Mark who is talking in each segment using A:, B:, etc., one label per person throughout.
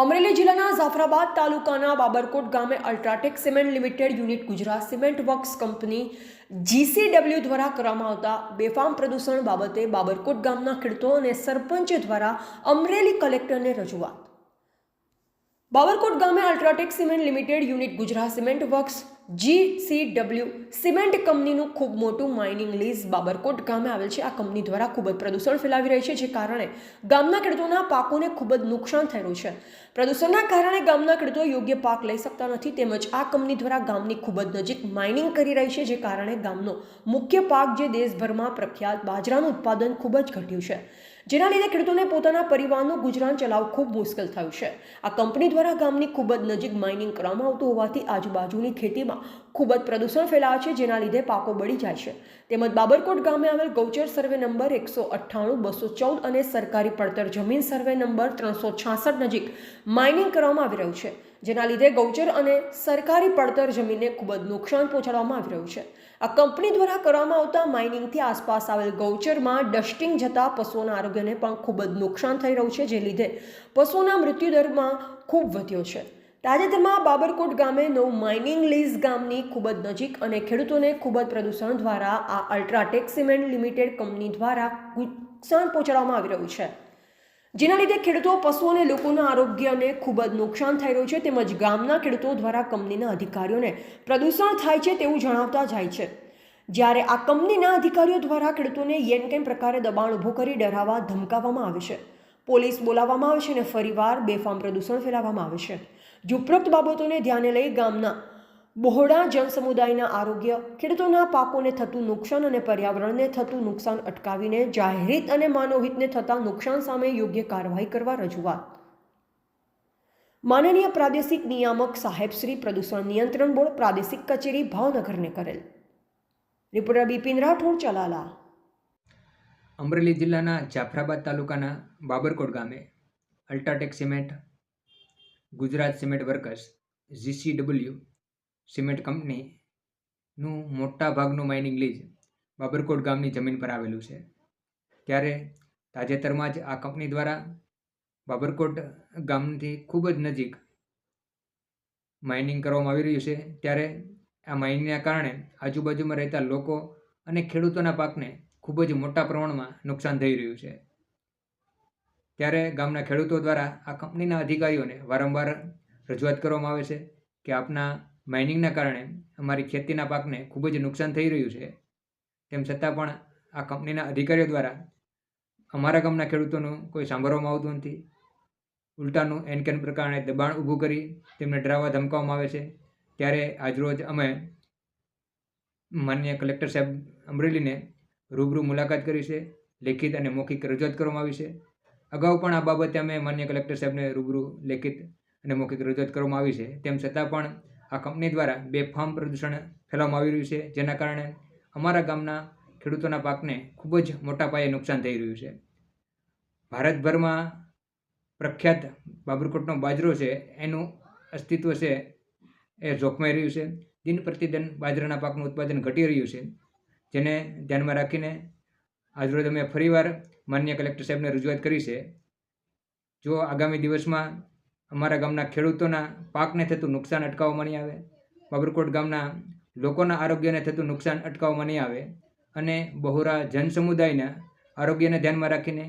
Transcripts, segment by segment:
A: અમરેલી જિલ્લાના જાફરાબાદ તાલુકાના બાબરકોટ ગામે UltraTech cement limited unit Gujarat cement works company GCW દ્વારા કરવામાં આવતા બેફામ પ્રદૂષણ બાબતે બાબરકોટ ગામના ખેડૂતો અને સરપંચ દ્વારા અમરેલી કલેક્ટરને રજૂઆત. બાબરકોટ ગામે UltraTech cement limited unit Gujarat cement works GCW cement કંપનીનું ખૂબ મોટું માઇનિંગ લીઝ બાબરકોટ ગામે આવેલ છે. આ કંપની દ્વારા ખૂબ જ પ્રદૂષણ ફેલાવી રહી છે, જે કારણે ગામના ખેડૂતોના પાકોને ખૂબ જ નુકસાન થયેલું છે. પ્રદૂષણના કારણે ગામના ખેડૂતો યોગ્ય પાક લઈ શકતા નથી, તેમજ આ કંપની દ્વારા ગામની ખૂબ જ નજીક માઇનિંગ કરી રહી છે, જે કારણે ગામનો મુખ્ય પાક જે દેશભરમાં પ્રખ્યાત બાજરાનું ઉત્પાદન ખૂબ જ ઘટ્યું છે. જેના લીધે ખેડૂતોને પોતાના પરિવારનું ગુજરાન ચલાવવું ખૂબ મુશ્કેલ થયું છે. આ કંપની દ્વારા ગામની ખૂબ જ નજીક માઇનિંગ કરવામાં આવતું હોવાથી આજુબાજુની ખેતીમાં ખૂબ જ પ્રદૂષણ ફેલાવે છે, જેના લીધે પાકો બળી જાય છે. તેમજ બાબરકોટ ગામે આવેલ ગૌચર સર્વે નંબર એકસો અઠ્ઠાણું, બસો ચૌદ અને સરકારી પડતર જમીન સર્વે નંબર ત્રણસો છાસઠ નજીક માઇનિંગ કરવામાં આવી રહ્યું છે, જેના લીધે ગૌચર અને સરકારી પડતર જમીનને ખૂબ જ નુકસાન પહોંચાડવામાં આવી રહ્યું છે. આ કંપની દ્વારા કરવામાં આવતા માઇનિંગથી આસપાસ આવેલ ગૌચરમાં ડસ્ટિંગ જતાં પશુઓના આરોગ્યને પણ ખૂબ જ નુકસાન થઈ રહ્યું છે, જે લીધે પશુઓના મૃત્યુદરમાં ખૂબ વધ્યો છે. તાજેતરમાં બાબરકોટ ગામે નવું માઇનિંગ લીઝ ગામની ખૂબ જ નજીક અને ખેડૂતોને ખૂબ જ પ્રદૂષણ દ્વારા આ અલ્ટ્રાટેક સિમેન્ટ લિમિટેડ કંપની દ્વારા નુકસાન પહોંચાડવામાં આવી રહ્યું છે. જેના લીધે ખેડૂતો, પશુ અને લોકોના આરોગ્યને ખૂબ જ નુકસાન થઈ રહ્યું છે તેમજ ગામના ખેડૂતો દ્વારા કંપનીના અધિકારીઓને પ્રદૂષણ થાય છે તેવું જણાવતા જાય છે. જ્યારે આ કંપનીના અધિકારીઓ દ્વારા ખેડૂતોને યેન કેમ પ્રકારે દબાણ ઊભો કરી ડરાવવા ધમકાવવામાં આવે છે. પોલીસ બોલાવવામાં આવે છે અને ફરીવાર બેફામ પ્રદૂષણ ફેલાવવામાં આવે છે. જો ઉપરોક્ત બાબતોને ધ્યાને લઈ ગામના બહોળા જનસમુદાયના આરોગ્ય, ખેડૂતોના પાકોને થતું નુકસાન અને પર્યાવરણને થતું નુકસાન અટકાવીને જાહેરહિત અને માનવહિતને થતા નુકસાન સામે યોગ્ય કાર્યવાહી કરવા રજૂઆત. માનનીય પ્રાદેશિક નિયામક સાહેબ શ્રી પ્રદૂષણ નિયંત્રણ બોર્ડ પ્રાદેશિક કચેરી ભાવનગરને કરેલ. રિપોર્ટર બિપિન રાઠોડ, ચલાલા.
B: અમરેલી જિલ્લાના જાફરાબાદ તાલુકાના બાબરકોટ ગામે UltraTech cement, Gujarat cement workers, GCW cement કંપનીનું મોટા ભાગનું માઇનિંગ લીઝ બાબરકોટ ગામની જમીન પર આવેલું છે. ત્યારે તાજેતરમાં જ આ કંપની દ્વારા બાબરકોટ ગામથી ખૂબ જ નજીક માઇનિંગ કરવામાં આવી રહ્યું છે. ત્યારે આ માઇનિંગના કારણે આજુબાજુમાં રહેતા લોકો અને ખેડૂતોના પાકને ખૂબ જ મોટા પ્રમાણમાં નુકસાન થઈ રહ્યું છે. ત્યારે ગામના ખેડૂતો દ્વારા આ કંપનીના અધિકારીઓને વારંવાર રજૂઆત કરવામાં આવે છે કે આપના માઇનિંગના કારણે અમારી ખેતીના પાકને ખૂબ જ નુકસાન થઈ રહ્યું છે. તેમ છતાં પણ આ કંપનીના અધિકારીઓ દ્વારા અમારા ગામના ખેડૂતોનું કોઈ સાંભળવામાં આવતું નથી. ઉલટાનું એન કેન પ્રકારે દબાણ ઊભું કરી તેમને ડરાવવા ધમકાવવામાં આવે છે. ત્યારે આજરોજ અમે માન્ય કલેક્ટર સાહેબ અમરેલીને રૂબરૂ મુલાકાત કરી છે. લેખિત અને મૌખિક રજૂઆત કરવામાં આવી છે. અગાઉ પણ આ બાબતે અમે માન્ય કલેક્ટર સાહેબને રૂબરૂ લેખિત અને મૌખિક રજૂઆત કરવામાં આવી છે. તેમ છતાં પણ આ કંપની દ્વારા બેફામ પ્રદૂષણ ફેલાવવામાં આવી રહ્યું છે, જેના કારણે અમારા ગામના ખેડૂતોના પાકને ખૂબ જ મોટા પાયે નુકસાન થઈ રહ્યું છે. ભારતભરમાં પ્રખ્યાત બાબરકોટનો બાજરો છે, એનું અસ્તિત્વ છે, એ જોખમાઈ રહ્યું છે. દિન પ્રતિદિન બાજરાના પાકનું ઉત્પાદન ઘટી રહ્યું છે, જેને ધ્યાનમાં રાખીને આજરોજ અમે ફરીવાર માન્ય કલેક્ટર સાહેબને રજૂઆત કરી છે. જો આગામી દિવસમાં અમારા ગામના ખેડૂતોના પાકને થતું નુકસાન અટકાવવામાં નહીં આવે. બાબરકોટ ગામના લોકોના આરોગ્યને થતું નુકસાન અટકાવવામાં નહીં આવે અને બહોરા જનસમુદાયના આરોગ્યને ધ્યાનમાં રાખીને,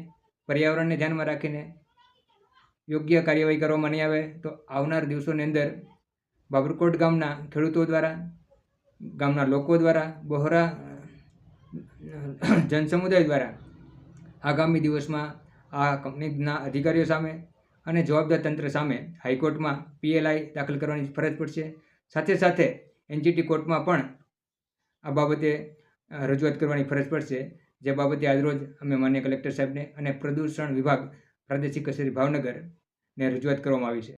B: પર્યાવરણને ધ્યાનમાં રાખીને યોગ્ય કાર્યવાહી કરવામાં નહીં આવે તો આવનાર દિવસોની અંદર બાબરકોટ ગામના ખેડૂતો દ્વારા, ગામના લોકો દ્વારા, બહોરા જનસમુદાય દ્વારા આગામી દિવસમાં આ કંપનીના અધિકારીઓ સામે અને જવાબદાર તંત્ર સામે હાઈકોર્ટમાં પીએલઆઈ દાખલ કરવાની ફરજ પડશે. સાથે સાથે એનજીટી કોર્ટમાં પણ આ બાબતે રજૂઆત કરવાની ફરજ પડશે. જે બાબતે આજરોજ અમે માન્ય કલેક્ટર સાહેબને અને પ્રદૂષણ વિભાગ પ્રાદેશિક કચેરી ભાવનગરને રજૂઆત કરવામાં આવી છે.